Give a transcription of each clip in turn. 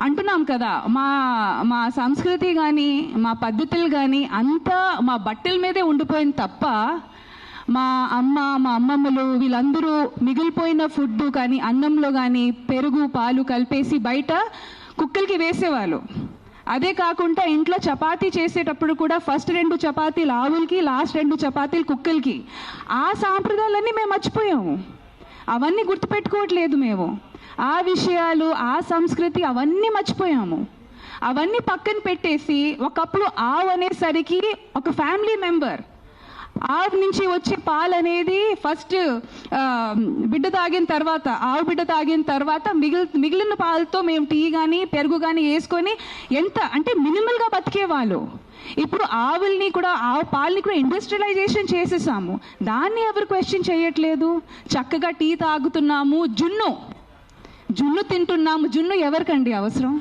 అంటున్నాం కదా మా మా సంస్కృతి కానీ మా పద్ధతులు కానీ అంతా మా బట్టల మీదే ఉండిపోయింది తప్ప మా అమ్మ మా అమ్మమ్మలు వీళ్ళందరూ మిగిలిపోయిన ఫుడ్ కానీ అన్నంలో కానీ పెరుగు పాలు కలిపేసి బయట కుక్కలకి వేసేవాళ్ళు. అదే కాకుండా ఇంట్లో చపాతీ చేసేటప్పుడు కూడా ఫస్ట్ రెండు చపాతీలు ఆవులకి లాస్ట్ రెండు చపాతీలు కుక్కలకి. ఆ సాంప్రదాయాలన్నీ మేము మర్చిపోయాము. అవన్నీ గుర్తుపెట్టుకోవట్లేదు మేము. ఆ విషయాలు ఆ సంస్కృతి అవన్నీ మర్చిపోయాము. అవన్నీ పక్కన పెట్టేసి ఒకప్పుడు ఆవు అనేసరికి ఒక ఫ్యామిలీ మెంబర్. ఆవు నుంచి వచ్చే పాలు అనేది ఫస్ట్ బిడ్డ తాగిన తర్వాత ఆవు బిడ్డ తాగిన తర్వాత మిగిలి మిగిలిన పాలతో మేము టీ కానీ పెరుగు కానీ వేసుకొని ఎంత అంటే మినిమల్గా బతికేవాళ్ళు. ఇప్పుడు ఆవుల్ని కూడా ఆవు పాలని కూడా ఇండస్ట్రియలైజేషన్ చేసేసాము. దాన్ని ఎవరు క్వశ్చన్ చేయట్లేదు. చక్కగా టీ తాగుతున్నాము. జున్ను. జున్ను తింటున్నాము జున్ను ఎవరికండి అవసరం?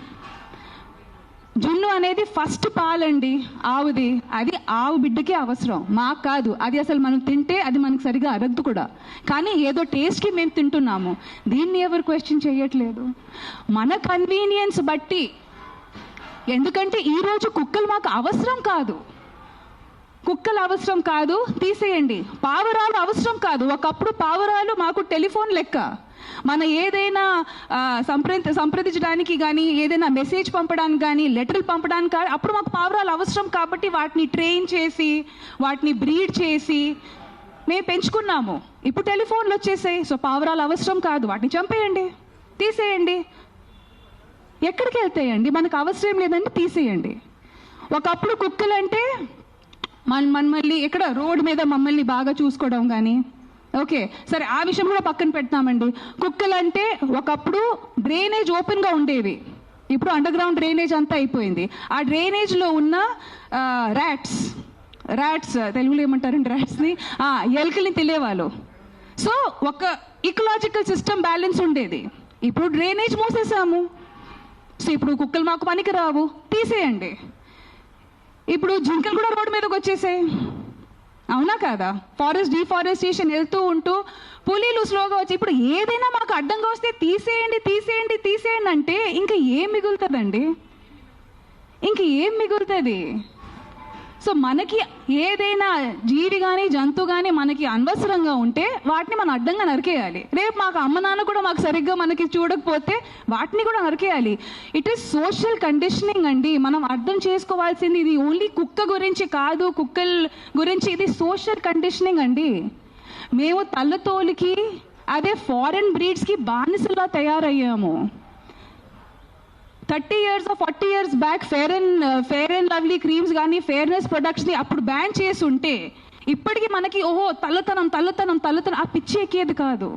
జున్ను అనేది ఫస్ట్ పాలండి ఆవుది. అది ఆవు బిడ్డకి అవసరం. మాకు కాదు. అది అసలు మనం తింటే అది మనకు సరిగా అరగదు కూడా. కానీ ఏదో టేస్ట్కి మేము తింటున్నాము. దీన్ని ఎవరు క్వశ్చన్ చేయట్లేదు. మన కన్వీనియన్స్ బట్టి. ఎందుకంటే ఈరోజు కుక్కలు మాకు అవసరం కాదు. కుక్కలు అవసరం కాదు తీసేయండి. పావురాలు అవసరం కాదు. ఒకప్పుడు పావురాలు మాకు టెలిఫోన్ లెక్క. మన ఏదైనా ఆ, సంప్రది సంప్రదించడానికి కానీ ఏదైనా మెసేజ్ పంపడానికి కానీ లెటర్లు పంపడానికి కానీ అప్పుడు మాకు పావురాలు అవసరం కాబట్టి వాటిని ట్రైన్ చేసి వాటిని బ్రీడ్ చేసి మేము పెంచుకున్నాము. ఇప్పుడు టెలిఫోన్లు వచ్చేసాయి. సో పావురాలు అవసరం కాదు. వాటిని చంపేయండి. తీసేయండి. ఎక్కడికి వెళ్తాయండి? మనకు అవసరం లేదండి తీసేయండి. ఒకప్పుడు కుక్కలు అంటే మన మమ్మల్ని ఎక్కడ? రోడ్డు మీద మమ్మల్ని బాగా చూసుకోవడం కానీ ఓకే సరే ఆ విషయం కూడా పక్కన పెడతామండి. కుక్కలు అంటే ఒకప్పుడు డ్రైనేజ్ ఓపెన్గా ఉండేవి. ఇప్పుడు అండర్ గ్రౌండ్ డ్రైనేజ్ అంతా అయిపోయింది. ఆ డ్రైనేజ్లో ఉన్న ర్యాట్స్ ర్యాట్స్ తెలుగులో ఏమంటారండి ర్యాట్స్ని ఎలుకల్ని తెలియవాళ్ళు సో ఒక ఇకలాజికల్ సిస్టమ్ బ్యాలెన్స్ ఉండేది. ఇప్పుడు డ్రైనేజ్ మూసేసాము సో ఇప్పుడు కుక్కలు మాకు పనికి రావు తీసేయండి. ఇప్పుడు జింకలు కూడా రోడ్డు మీదకి వచ్చేసాయి. అవునా కాదా? ఫారెస్ట్ డిఫారెస్టేషన్ వెళ్తూ ఉంటూ పులీలు స్లోగా వచ్చి ఇప్పుడు ఏదైనా మాకు అడ్డంగా వస్తే తీసేయండి తీసేయండి తీసేయండి అంటే ఇంకా ఏం మిగులుతుందండి? ఇంక ఏం మిగులుతుంది? సో మనకి ఏదైనా జీవి కానీ జంతువు కానీ మనకి అనవసరంగా ఉంటే వాటిని మనం అడ్డంగా నరికేయాలి. రేపు మాకు అమ్మ నాన్న కూడా మాకు సరిగ్గా మనకి చూడకపోతే వాటిని కూడా నరికేయాలి. ఇట్ ఈస్ సోషల్ కండిషనింగ్ అండి. మనం అర్థం చేసుకోవాల్సింది ఇది ఓన్లీ కుక్క గురించి కాదు కుక్కల గురించి ఇది సోషల్ కండిషనింగ్ అండి. మేము తల్లతోలికి అదే ఫారెన్ బ్రీడ్స్కి బానిసలా తయారయ్యాము. Thirty years forty years back fair and fair and lovely creams కానీ ఫేర్నెస్ ప్రొడక్ట్స్ని అప్పుడు బ్యాన్ చేసి ఉంటే ఇప్పటికీ మనకి ఓహో తల్లతనం తల్లతనం తల్లతనం ఆ పిచ్చి ఎక్కేది కాదు.